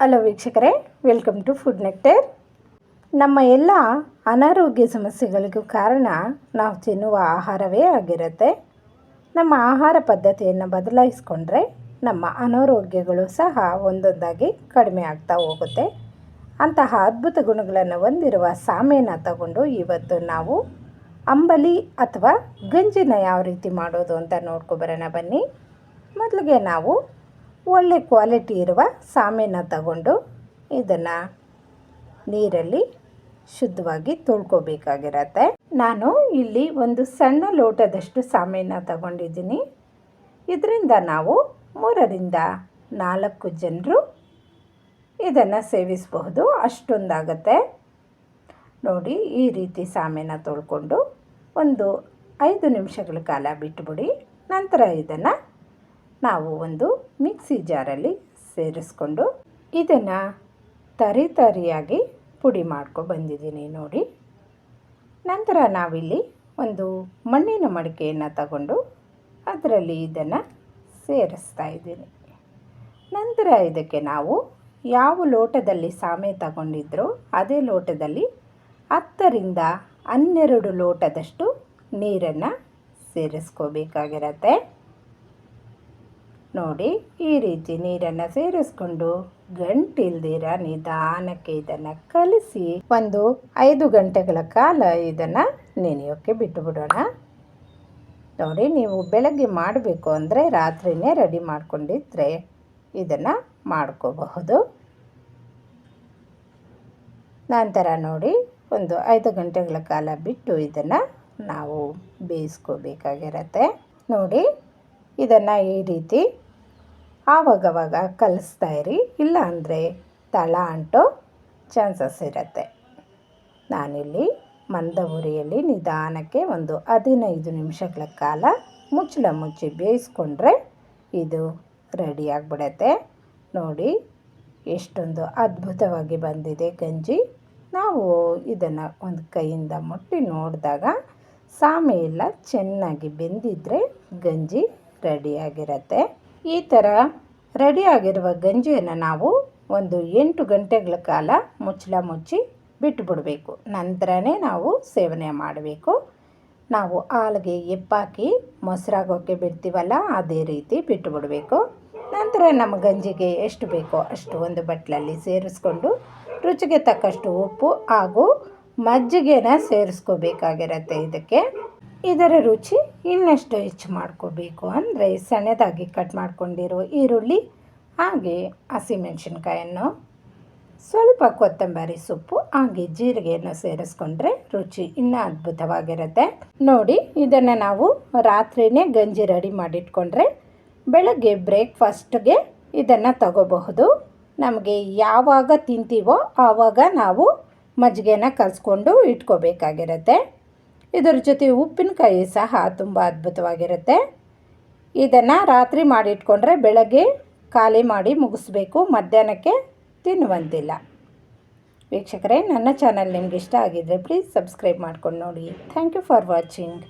Hello ವೀಕ್ಷಕರೇ welcome to food nectar ನಮ್ಮ ಎಲ್ಲ ಅನಾರೋಗ್ಯ ಸಮಸ್ಯೆಗಳಿಗೂ ಕಾರಣ ನಾವು ತಿನ್ನುವ ಆಹಾರವೇ ಆಗಿರುತ್ತೆ. ನಮ್ಮ ಆಹಾರ ಪದ್ಧತಿಯನ್ನು ಬದಲಾಯಿಸ್ಕೊಂಡ್ರೆ ನಮ್ಮ ಅನಾರೋಗ್ಯಗಳು ಸಹ ಒಂದೊಂದಾಗಿ ಕಡಿಮೆ ಆಗ್ತಾ ಹೋಗುತ್ತೆ. ಅಂತಹ ಅದ್ಭುತ ಗುಣಗಳನ್ನು ಹೊಂದಿರುವ ಸಾಮೆನ ತಗೊಂಡು ಇವತ್ತು ನಾವು ಅಂಬಲಿ ಅಥವಾ ಗಂಜಿನ ಯಾವ ರೀತಿ ಮಾಡೋದು ಅಂತ ನೋಡ್ಕೊಬರೋಣ ಬನ್ನಿ. ಮೊದಲಿಗೆ ನಾವು ಒಳ್ಳೆ ಕ್ವಾಲಿಟಿ ಇರುವ ಸಾಮೆನ ತಗೊಂಡು ಇದನ್ನು ನೀರಲ್ಲಿ ಶುದ್ಧವಾಗಿ ತೊಳ್ಕೊಬೇಕಾಗಿರತ್ತೆ. ನಾನು ಇಲ್ಲಿ ಒಂದು ಸಣ್ಣ ಲೋಟದಷ್ಟು ಸಾಮೆನ ತಗೊಂಡಿದ್ದೀನಿ. ಇದರಿಂದ ನಾವು ಮೂರರಿಂದ ನಾಲ್ಕು ಜನರು ಇದನ್ನು ಸೇವಿಸಬಹುದು. ಅಷ್ಟೊಂದಾಗತ್ತೆ. ನೋಡಿ, ಈ ರೀತಿ ಸಾಮೆನ ತೊಳ್ಕೊಂಡು ಒಂದು ಐದು ನಿಮಿಷಗಳ ಕಾಲ ಬಿಟ್ಟುಬಿಡಿ ನಂತರ ಇದನ್ನು ನಾವು ಒಂದು ಮಿಕ್ಸಿ ಜಾರಲ್ಲಿ ಸೇರಿಸ್ಕೊಂಡು ಇದನ್ನು ತರಿ ತರಿಯಾಗಿ ಪುಡಿ ಮಾಡ್ಕೊ ಬಂದಿದ್ದೀನಿ ನೋಡಿ. ನಂತರ ನಾವಿಲ್ಲಿ ಒಂದು ಮಣ್ಣಿನ ಮಡಿಕೆಯನ್ನು ತಗೊಂಡು ಅದರಲ್ಲಿ ಇದನ್ನು ಸೇರಿಸ್ತಾ ಇದ್ದೀನಿ. ನಂತರ ಇದಕ್ಕೆ ನಾವು ಯಾವ ಲೋಟದಲ್ಲಿ ಸಾಮೆ ತಗೊಂಡಿದ್ರೋ ಅದೇ ಲೋಟದಲ್ಲಿ ಹತ್ತರಿಂದ ಹನ್ನೆರಡು ಲೋಟದಷ್ಟು ನೀರನ್ನು ಸೇರಿಸ್ಕೋಬೇಕಾಗಿರತ್ತೆ. ನೋಡಿ ಈ ರೀತಿ ನೀರನ್ನು ಸೇರಿಸ್ಕೊಂಡು ಗಂಟಿಲ್ದಿರ ನಿಧಾನಕ್ಕೆ ಇದನ್ನು ಕಲಿಸಿ ಒಂದು ಐದು ಗಂಟೆಗಳ ಕಾಲ ಇದನ್ನು ನೆನೆಯೋಕ್ಕೆ ಬಿಟ್ಟುಬಿಡೋಣ. ನೋಡಿ ನೀವು ಬೆಳಗ್ಗೆ ಮಾಡಬೇಕು ಅಂದರೆ ರಾತ್ರಿಯೇ ರೆಡಿ ಮಾಡ್ಕೊಂಡಿದ್ರೆ ಇದನ್ನು ಮಾಡ್ಕೋಬಹುದು. ನಂತರ ನೋಡಿ ಒಂದು ಐದು ಗಂಟೆಗಳ ಕಾಲ ಬಿಟ್ಟು ಇದನ್ನು ನಾವು ಬೇಯಿಸ್ಕೋಬೇಕಾಗಿರತ್ತೆ. ನೋಡಿ ಇದನ್ನು ಈ ರೀತಿ ಆವಾಗವಾಗ ಕಲಿಸ್ತಾ ಇರಿ. ಇಲ್ಲ ಅಂದರೆ ತಳ ಅಂಟೋ ಚಾನ್ಸಸ್ ಇರುತ್ತೆ. ನಾನಿಲ್ಲಿ ಮಂದ ಉರಿಯಲ್ಲಿ ನಿಧಾನಕ್ಕೆ ಒಂದು ಹದಿನೈದು ನಿಮಿಷಗಳ ಕಾಲ ಮುಚ್ಚಳ ಮುಚ್ಚಿ ಬೇಯಿಸ್ಕೊಂಡ್ರೆ ಇದು ರೆಡಿ ಆಗಿಬಿಡತ್ತೆ. ನೋಡಿ ಎಷ್ಟೊಂದು ಅದ್ಭುತವಾಗಿ ಬಂದಿದೆ ಗಂಜಿ. ನಾವು ಇದನ್ನು ಒಂದು ಕೈಯಿಂದ ಮುಟ್ಟಿ ನೋಡಿದಾಗ ಸಾಮೆ ಎಲ್ಲ ಚೆನ್ನಾಗಿ ಬೆಂದಿದ್ರೆ ಗಂಜಿ ರೆಡಿಯಾಗಿರತ್ತೆ. ಈ ಥರ ರೆಡಿಯಾಗಿರುವ ಗಂಜಿಯನ್ನು ನಾವು ಒಂದು ಎಂಟು ಗಂಟೆಗಳ ಕಾಲ ಮುಚ್ಚಳ ಮುಚ್ಚಿ ಬಿಟ್ಟುಬಿಡಬೇಕು ನಂತರನೇ ನಾವು ಸೇವನೆ ಮಾಡಬೇಕು. ನಾವು ಹಾಲಿಗೆ ಎಪ್ಪಾಕಿ ಮೊಸರಾಗೋಕ್ಕೆ ಬಿಡ್ತೀವಲ್ಲ, ಅದೇ ರೀತಿ ಬಿಟ್ಟುಬಿಡಬೇಕು ನಂತರ ನಮ್ಮ ಗಂಜಿಗೆ ಎಷ್ಟು ಬೇಕೋ ಅಷ್ಟು ಒಂದು ಬಟ್ಲಲ್ಲಿ ಸೇರಿಸ್ಕೊಂಡು ರುಚಿಗೆ ತಕ್ಕಷ್ಟು ಉಪ್ಪು ಹಾಗೂ ಮಜ್ಜಿಗೆನ ಸೇರಿಸ್ಕೋಬೇಕಾಗಿರತ್ತೆ ಇದಕ್ಕೆ. ಇದರ ರುಚಿ ಇನ್ನಷ್ಟು ಹೆಚ್ಚು ಮಾಡ್ಕೋಬೇಕು. ಅಂದರೆ ಸಣ್ಣದಾಗಿ ಕಟ್ ಮಾಡ್ಕೊಂಡಿರೋ ಈರುಳ್ಳಿ, ಹಾಗೆ ಹಸಿಮೆಣಸಿನ್ಕಾಯನ್ನು ಸ್ವಲ್ಪ ಕೊತ್ತಂಬರಿ ಸೊಪ್ಪು, ಹಾಗೆ ಜೀರಿಗೆಯನ್ನು ಸೇರಿಸ್ಕೊಂಡ್ರೆ ರುಚಿ ಇನ್ನೂ ಅದ್ಭುತವಾಗಿರುತ್ತೆ. ನೋಡಿ, ಇದನ್ನು ನಾವು ರಾತ್ರಿಯೇ ಗಂಜಿ ರೆಡಿ ಮಾಡಿಟ್ಕೊಂಡ್ರೆ ಬೆಳಗ್ಗೆ ಬ್ರೇಕ್ಫಾಸ್ಟ್ಗೆ ಇದನ್ನು ತಗೋಬಹುದು. ನಮಗೆ ಯಾವಾಗ ತಿಂತೀವೋ ಆವಾಗ ನಾವು ಮಜ್ಜಿಗೆನ ಕಲಿಸ್ಕೊಂಡು ಇಟ್ಕೋಬೇಕಾಗಿರುತ್ತೆ. ಇದರ ಜೊತೆ ಉಪ್ಪಿನಕಾಯಿ ಸಹ ತುಂಬ ಅದ್ಭುತವಾಗಿರುತ್ತೆ. ಇದನ್ನು ರಾತ್ರಿ ಮಾಡಿಟ್ಕೊಂಡ್ರೆ ಬೆಳಗ್ಗೆ ಖಾಲಿ ಮಾಡಿ ಮುಗಿಸ್ಬೇಕು, ಮಧ್ಯಾಹ್ನಕ್ಕೆ ತಿನ್ನುವಂತಿಲ್ಲ. ವೀಕ್ಷಕರೇ, ನನ್ನ ಚಾನಲ್ ನಿಮ್ಗೆ ಇಷ್ಟ ಆಗಿದ್ದರೆ ಪ್ಲೀಸ್ ಸಬ್ಸ್ಕ್ರೈಬ್ ಮಾಡ್ಕೊಂಡು ನೋಡಿ. Thank you for watching